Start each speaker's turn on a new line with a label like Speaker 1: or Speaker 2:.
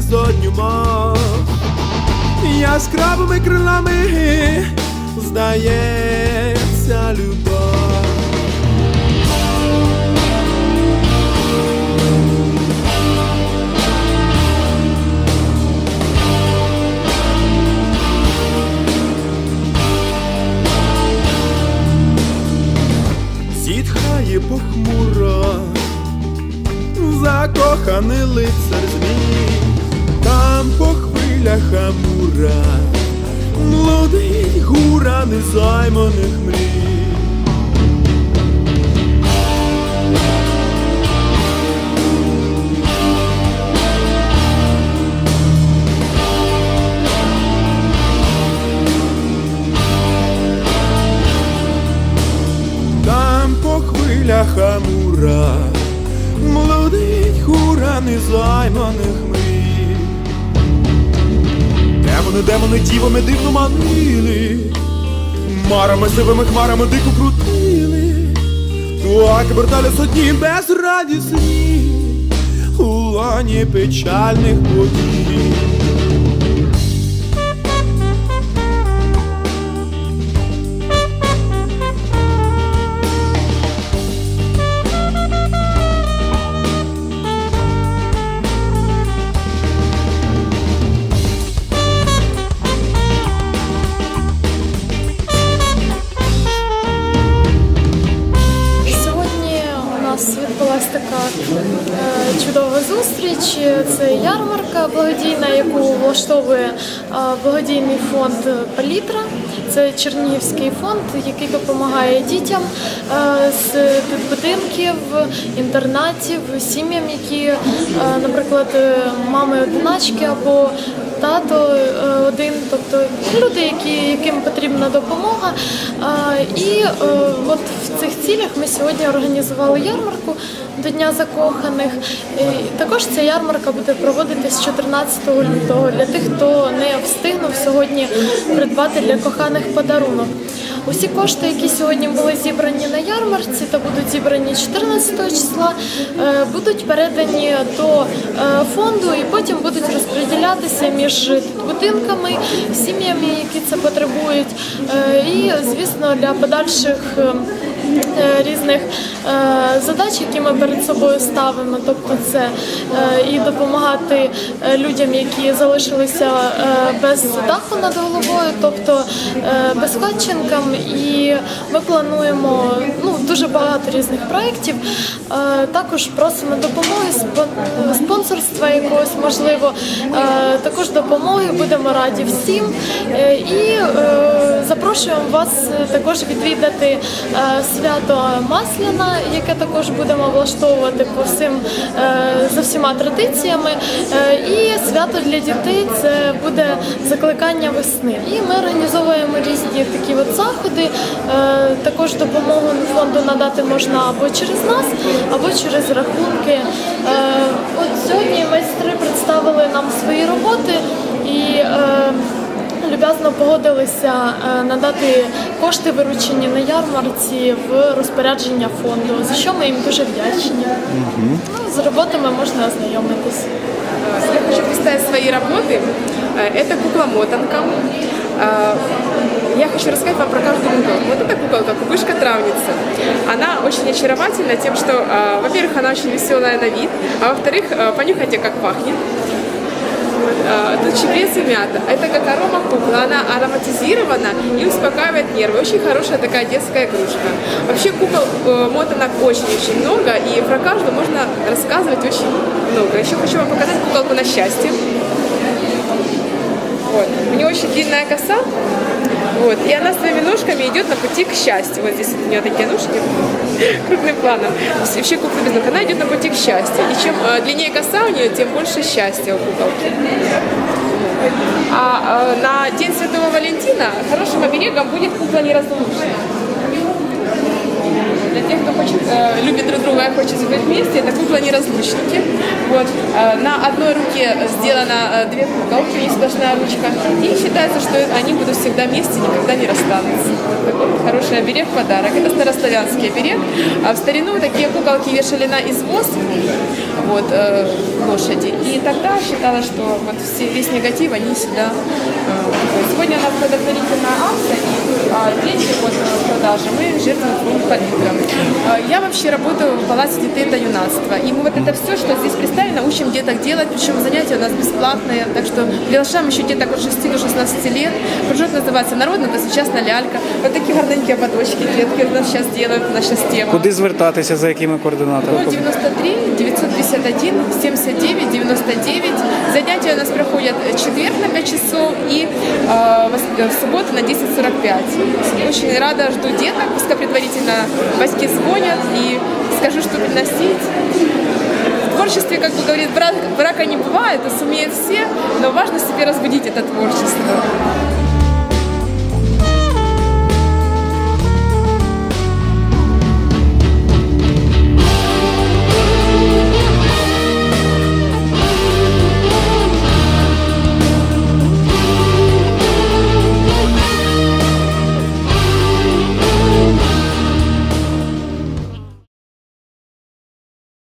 Speaker 1: безодню мов. Яскравими крилами здається любов. Зітхає похмуро, закоханий лицар змій, по хвилях Амура, млодить гура незайманих мрій. Там по хвилях Амура. Млодить гура незайманих мрій Демони, демони, дівами дивно манили. Марами сивими хмарами дико крутили. Так дні без безрадісні У лані печальних подій
Speaker 2: така е, чудова зустріч. Це ярмарка благодійна, яку влаштовує е, благодійний фонд Палітра. Це Чернігівський фонд, який допомагає дітям е, з будинків, інтернатів, сім'ям, які, е, наприклад, мами одиначки або тато е, один, тобто люди, які, яким потрібна допомога. І от в цих цілях ми сьогодні організували ярмарку до Дня закоханих. Також ця ярмарка буде проводитись 14 лютого для тих, хто не встигнув сьогодні придбати для коханих подарунок. Усі кошти, які сьогодні були зібрані на ярмарці та будуть зібрані 14 числа, е, будуть передані до е, фонду і потім будуть розподілятися між будинками, сім'ями, які це потребують, е, і звісно для подальших. Е, Різних е, задач, які ми перед собою ставимо, тобто це е, і допомагати людям, які залишилися без даху над головою, тобто безхатченкам. І ми плануємо ну, дуже багато різних проєктів. Також просимо допомоги, спонсорства якогось можливо, також допомоги. Будемо раді всім. І запрошуємо вас також відвідати свято Масляна, яке також будемо влаштовувати по всім е, за всіма традиціями. Е, І свято для дітей це буде закликання весни. І ми організовуємо різні такі от заходи. Е, Також допомогу фонду надати можна або через нас, або через рахунки. От сьогодні майстри представили нам свої роботи і. е, Люб'язно погодилися е, надати кошти, виручені на ярмарці в розпорядження фонду, за що ми їм дуже вдячні. Ну, з роботами можна ознайомитись.
Speaker 3: Я хочу представить свои работы. Э, Это кукла-мотанка. Э, Я хочу рассказать вам про каждую куколку. Вот эта куколка, кукушка-травница. Она очень очаровательна тем, что, э, во-первых, она очень веселая на вид, а во-вторых, э, понюхайте, как пахнет. Вот, э, Тут чебрец и мята. Это как арома кукла. Она ароматизирована и успокаивает нервы. Очень хорошая такая детская игрушка. Вообще кукол э, мотанок очень-очень много, и про каждую можно рассказывать очень много. Еще хочу вам показать куколку на счастье. Вот. У нее очень длинная коса, вот, и она своими ножками идет на пути к счастью. Вот здесь у нее такие ножки крупным планом. Вообще кукла без ног, она идет на пути к счастью. И чем э, длиннее коса у нее, тем больше счастья у куколки. А э, на День Святого Валентина хорошим оберегом будет кукла неразлучная. Э, любит друг друга двое хочет быть вместе. Это кукла-неразлучники. Вот. Э, На одной руке сделано э, две куколки, и сплошная ручка. И считается, что они будут всегда вместе, никогда не расстанутся. Такой хороший оберег подарок. Это старославянский оберег. А в старину такие куколки вешали на извоз вот, э, лошади. И тогда считалось, что вот все, весь негатив они сюда э. Сегодня у нас благотворительная акция, и а, дети от э, продажи мы жертвуем фонд палитра. Э, Я вообще работаю в Палате детей до юнацтва. И мы вот это все, что здесь представлено, учим деток делать, причем занятия у нас бесплатные. Так что приглашаем еще деток от 6 до 16 лет. Кружок называется «Народная сучасна лялька». Вот такие гарненькие ободочки детки у нас сейчас делают, у нас сейчас тема.
Speaker 4: Куди звертатися, за якими координатами?
Speaker 3: 093 951 79 99. Занятия у нас проходят четверг на 5 часов и э, вос- в субботу на 10.45. Очень рада, жду деток, пускай предварительно батьки звонят и скажу, что приносить. В творчестве, как бы говорит, брак, брака не бывает, это сумеют все, но важно себе разбудить это творчество.